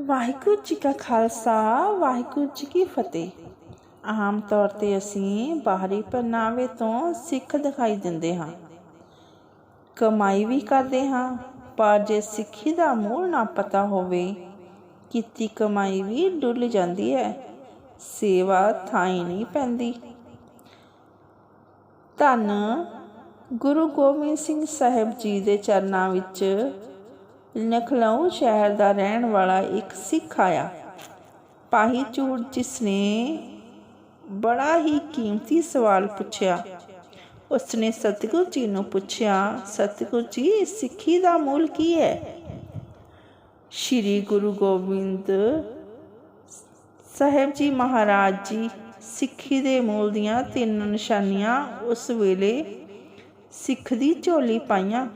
ਵਾਹਿਗੁਰੂ ਜੀ ਕਾ ਖਾਲਸਾ, ਵਾਹਿਗੁਰੂ ਜੀ ਕੀ ਫਤਿਹ। ਆਮ ਤੌਰ ਤੇ ਅਸੀਂ ਬਾਹਰੀ ਪਹਿਨਾਵੇ ਤੋਂ ਸਿੱਖ ਦਿਖਾਈ ਦਿੰਦੇ ਹਾਂ। ਕਮਾਈ ਵੀ ਕਰਦੇ ਹਾਂ, ਪਰ ਜੇ ਸਿੱਖੀ ਦਾ ਮੂਲ ਨਾ ਪਤਾ ਹੋਵੇ, ਕੀਤੀ ਕਮਾਈ ਵੀ ਡੁੱਲ ਜਾਂਦੀ ਹੈ, ਸੇਵਾ ਥਾਈ ਨਹੀਂ ਪੈਂਦੀ। ਧੰਨ ਗੁਰੂ ਗੋਬਿੰਦ ਸਿੰਘ ਸਾਹਿਬ ਜੀ ਦੇ ਚਰਨਾਂ ਵਿੱਚ ਲਖਨਊ ਸ਼ਹਿਰ ਦਾ ਰਹਿਣ ਵਾਲਾ ਇੱਕ ਸਿੱਖ ਆਇਆ। ਪਾਹੀ ਚੂੜ ਜਿਸ ਨੇ ਬੜਾ ਹੀ ਕੀਮਤੀ ਸਵਾਲ ਪੁੱਛਿਆ। ਉਸਨੇ ਸਤਿਗੁਰੂ ਜੀ ਨੂੰ ਪੁੱਛਿਆ, ਸਤਿਗੁਰੂ ਜੀ, ਸਿੱਖੀ ਦਾ ਮੂਲ ਕੀ ਹੈ? ਸ਼੍ਰੀ ਗੁਰੂ ਗੋਬਿੰਦ ਸਾਹਿਬ ਜੀ ਮਹਾਰਾਜ ਜੀ ਸਿੱਖੀ ਦੇ ਮੂਲ ਦੀਆਂ ਤਿੰਨ ਨਿਸ਼ਾਨੀਆਂ ਉਸ ਵੇਲੇ ਸਿੱਖ ਦੀ ਝੋਲੀ ਪਾਈਆਂ।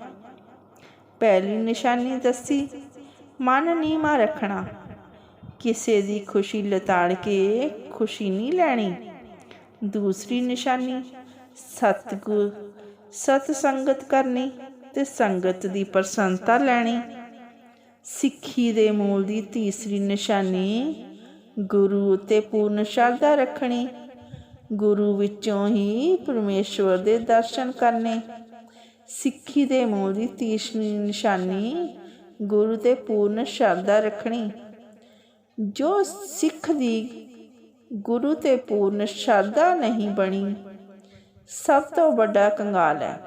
ਪਹਿਲੀ ਨਿਸ਼ਾਨੀ ਦੱਸੀ, ਮਨ ਨੀਮਾ ਰੱਖਣਾ। ਕਿਸੇ ਦੀ ਖੁਸ਼ੀ ਲਤਾੜ ਕੇ ਖੁਸ਼ੀ ਨਹੀਂ ਲੈਣੀ। ਦੂਸਰੀ ਨਿਸ਼ਾਨੀ, ਸਤਗੁਰ ਸਤ ਸੰਗਤ ਕਰਨੀ ਤੇ ਸੰਗਤ ਦੀ ਪ੍ਰਸੰਨਤਾ ਲੈਣੀ। ਸਿੱਖੀ ਦੇ ਮੂਲ ਦੀ ਤੀਸਰੀ ਨਿਸ਼ਾਨੀ, ਗੁਰੂ ਉਤੇ ਪੂਰਨ ਸ਼ਰਧਾ ਰੱਖਣੀ। ਗੁਰੂ ਵਿੱਚੋਂ ਹੀ ਪਰਮੇਸ਼ਵਰ ਦੇ ਦਰਸ਼ਨ ਕਰਨੇ। ਸਿੱਖੀ ਦੇ ਮੂਲ ਦੀ ਤੀਸਰੀ ਨਿਸ਼ਾਨੀ, ਗੁਰੂ ਤੇ ਪੂਰਨ ਸ਼ਰਧਾ ਰੱਖਣੀ। ਜੋ ਸਿੱਖ ਦੀ ਗੁਰੂ ਤੇ ਪੂਰਨ ਸ਼ਰਧਾ ਨਹੀਂ ਬਣੀ, ਸਭ ਤੋਂ ਵੱਡਾ ਕੰਗਾਲ ਹੈ।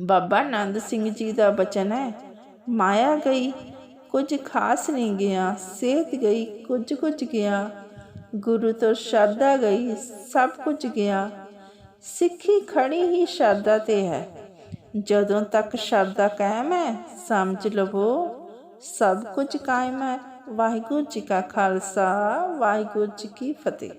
ਬਾਬਾ ਆਨੰਦ ਸਿੰਘ ਜੀ ਦਾ ਬਚਨ ਹੈ, ਮਾਇਆ ਗਈ, ਕੁਝ ਖਾਸ ਨਹੀਂ ਗਿਆ, ਸਿਹਤ ਗਈ, ਕੁਝ ਕੁਝ ਗਿਆ, ਗੁਰੂ ਤੋਂ ਸ਼ਰਧਾ ਗਈ, ਸਭ ਕੁਝ ਗਿਆ। ਸਿੱਖੀ ਖੜੀ ਹੀ ਸ਼ਰਧਾ ਤੇ ਹੈ। ਜਦੋਂ ਤੱਕ ਸ਼ਰਧਾ ਕਾਇਮ ਹੈ, ਸਮਝ ਲਵੋ, ਸਭ ਕੁਝ ਕਾਇਮ ਹੈ। ਵਾਹਿਗੁਰੂ ਜੀ ਕਾ ਖਾਲਸਾ, ਵਾਹਿਗੁਰੂ ਜੀ ਕੀ ਫਤਿਹ।